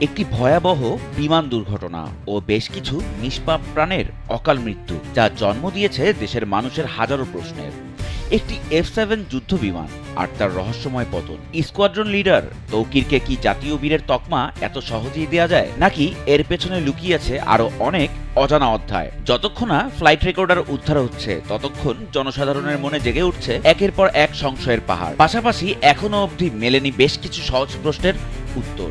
একটি ভয়াবহ বিমান দুর্ঘটনা ও বেশ কিছু নিষ্পাপ প্রাণের অকাল মৃত্যু যা জন্ম দিয়েছে দেশের মানুষের হাজারো প্রশ্নের। একটি এফ সেভেন যুদ্ধ বিমান আর তার রহস্যময় পতন। স্কোয়াড্রন লিডার তৌকিরকে কি জাতীয় বীরের তকমা এত সহজেই দেওয়া যায়? নাকি এর পেছনে লুকিয়ে আছে আরও অনেক অজানা অধ্যায়। যতক্ষণ না ফ্লাইট রেকর্ডার উদ্ধার হচ্ছে, ততক্ষণ জনসাধারণের মনে জেগে উঠছে একের পর এক সংশয়ের পাহাড়। পাশাপাশি এখনও অবধি মেলেনি বেশ কিছু সহজ প্রশ্নের উত্তর।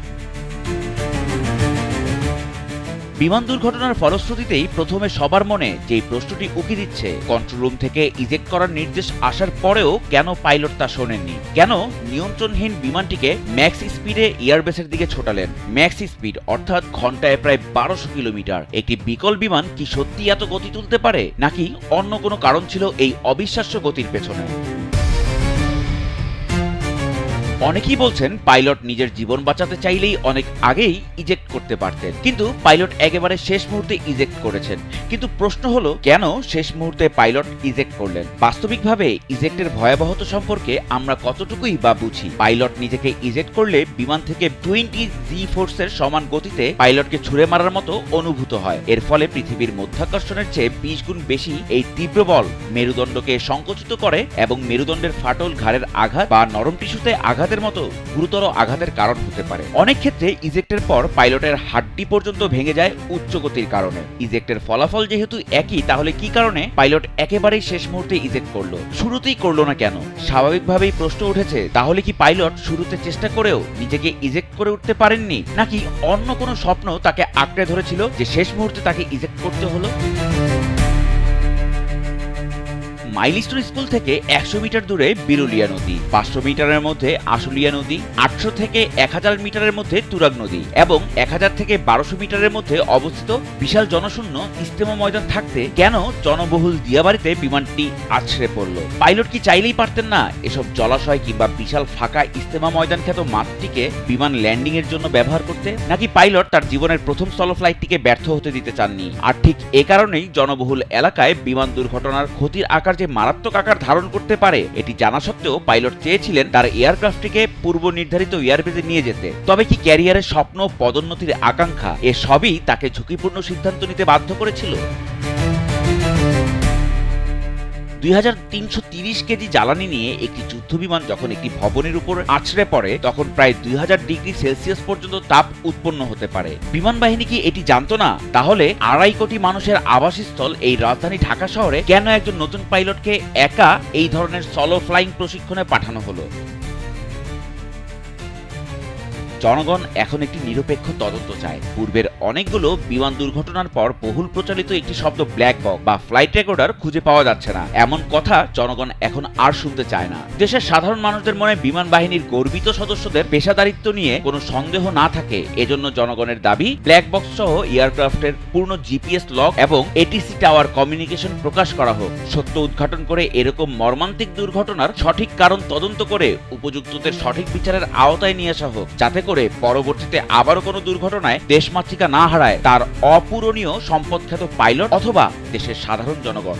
বিমান দুর্ঘটনার ফলশ্রুতিতেই প্রথমে সবার মনে যেই প্রশ্নটি উকি দিচ্ছে কন্ট্রোল রুম থেকে ইজেক্ট করার নির্দেশ আসার পরেও কেন পাইলট তা শোনেননি? কেন নিয়ন্ত্রণহীন বিমানটিকে ম্যাক্স স্পিডে এয়ারবেসের দিকে ছোটালেন? ম্যাক্স স্পিড অর্থাৎ ঘন্টায় প্রায় বারোশো কিলোমিটার। একটি বিকল বিমান কি সত্যি এত গতি তুলতে পারে? নাকি অন্য কোনো কারণ ছিল এই অবিশ্বাস্য গতির পেছনে? অনেকেই বলছেন পাইলট নিজের জীবন বাঁচাতে চাইলেই অনেক আগেই ইজেক্ট করতে পারতেন। কিন্তু পাইলট একেবারে শেষ মুহূর্তে ইজেক্ট করেছেন। কিন্তু প্রশ্ন হলো, কেন শেষ মুহূর্তে পাইলট ইজেক্ট করলেন? বাস্তবিকভাবে ইজেক্টের ভয়াবহতা সম্পর্কে আমরা কতটুকুই বা বুঝি? পাইলট নিজেকে ইজেক্ট করলে বিমান থেকে টোয়েন্টি জি ফোর্সের সমান গতিতে পাইলটকে ছুড়ে মারার মতো অনুভূত হয়। এর ফলে পৃথিবীর মধ্যাকর্ষণের চেয়ে বিশ গুণ বেশি এই তীব্র বল মেরুদণ্ডকে সংকুচিত করে এবং মেরুদণ্ডের ফাটল ঘাড়ের আঘাত বা নরম টিস্যুতে আঘাতের মতো গুরুতর আঘাতের কারণ হতে পারে। অনেক ক্ষেত্রে ইজেক্টের পর পাইলটের হাড্ডি পর্যন্ত ভেঙে যায় উচ্চ গতির কারণে। ইজেক্টের ফলাফল যেহেতু একই, তাহলে কি কারণে? পাইলট একেবারেই শেষ মুহূর্তে ইজেক্ট করল। শুরুতেই করল না কেন? স্বাভাবিকভাবেই প্রশ্ন উঠেছে, তাহলে কি পাইলট শুরুতে চেষ্টা করেও নিজেকে ইজেক্ট করে উঠতে পারেননি? নাকি অন্য কোনো স্বপ্ন তাকে আঁকড়ে ধরেছিল যে শেষ মুহূর্তে তাকে ইজেক্ট করতে হলো? মাইলস্টোন স্কুল থেকে একশো মিটার দূরে বিরুলিয়া নদী, পাঁচশো মিটারের মধ্যে আশুলিয়া নদী, আটশো থেকে এক হাজার মিটারের মধ্যে তুরাগ নদী এবং এক হাজার থেকে বারোশো মিটারের মধ্যে অবস্থিত বিশাল জনশূন্য ইস্তেমা ময়দান থাকতে কেন জনবহুল দিয়াবাড়িতে বিমানটি আছড়ে পড়ল? পাইলট কি চাইলেই পারতেন না? এসব জলাশয় কিংবা বিশাল ফাঁকা ইস্তেমা ময়দান খ্যাত মাঠটিকে বিমান ল্যান্ডিং এর জন্য ব্যবহার করতে, নাকি পাইলট তার জীবনের প্রথম স্থল ফ্লাইটটিকে ব্যর্থ হতে দিতে চাননি? আর ঠিক এ কারণেই জনবহুল এলাকায় বিমান দুর্ঘটনার ক্ষতির আকার যে মারাত্মক আকার ধারণ করতে পারে, এটি জানা সত্ত্বেও পাইলট চেয়েছিলেন তার এয়ারক্রাফটটিকে পূর্ব নির্ধারিত এয়ারবেজে নিয়ে যেতে। তবে কি ক্যারিয়ারের স্বপ্ন পদোন্নতির আকাঙ্ক্ষা? এ সবই তাকে ঝুঁকিপূর্ণ সিদ্ধান্ত নিতে বাধ্য করেছিল? দুই কেজি জ্বালানি নিয়ে একটি যুদ্ধ বিমান যখন একটি ভবনের উপর আছড়ে পড়ে, তখন প্রায় দুই হাজার ডিগ্রি সেলসিয়াস পর্যন্ত তাপ উৎপন্ন হতে পারে। বিমান বাহিনী কি এটি জানতো না? তাহলে আড়াই কোটি মানুষের আবাসস্থল এই রাজধানী ঢাকা শহরে কেন একজন নতুন পাইলটকে একা এই ধরনের সলো ফ্লাইং প্রশিক্ষণে পাঠানো হলো? জনগণ এখন একটি নিরপেক্ষ তদন্ত চায়। পূর্বের অনেকগুলো বিমান দুর্ঘটনার পর বহুল প্রচলিত একটি শব্দ ব্ল্যাক বক বা ফ্লাইট রেকর্ডার খুঁজে পাওয়া যাচ্ছে না। এমন কথা জনগণ এখন আর শুনতে চায় না। দেশের সাধারণ মানুষদের মনে বিমান বাহিনীর গর্বিত সদস্যদের পেশাদারিত্ব নিয়ে কোনো সন্দেহ না থাকে। এজন্য জনগণের দাবি, ব্ল্যাক বক্স সহ এয়ারক্রাফটের পূর্ণ জিপিএস লক এবং এটিসি টাওয়ার কমিউনিকেশন প্রকাশ করা হোক। সত্য উদ্ঘাটন করে এরকম মর্মান্তিক দুর্ঘটনার সঠিক কারণ তদন্ত করে উপযুক্তদের সঠিক বিচারের আওতায় নিয়ে আসা হোক। যাতে করে পরবর্তীতে আবারও কোনো দুর্ঘটনায় দেশমাতৃকা না হারায় তার অপূরণীয় সম্পদখ্যাত পাইলট অথবা দেশের সাধারণ জনগণ।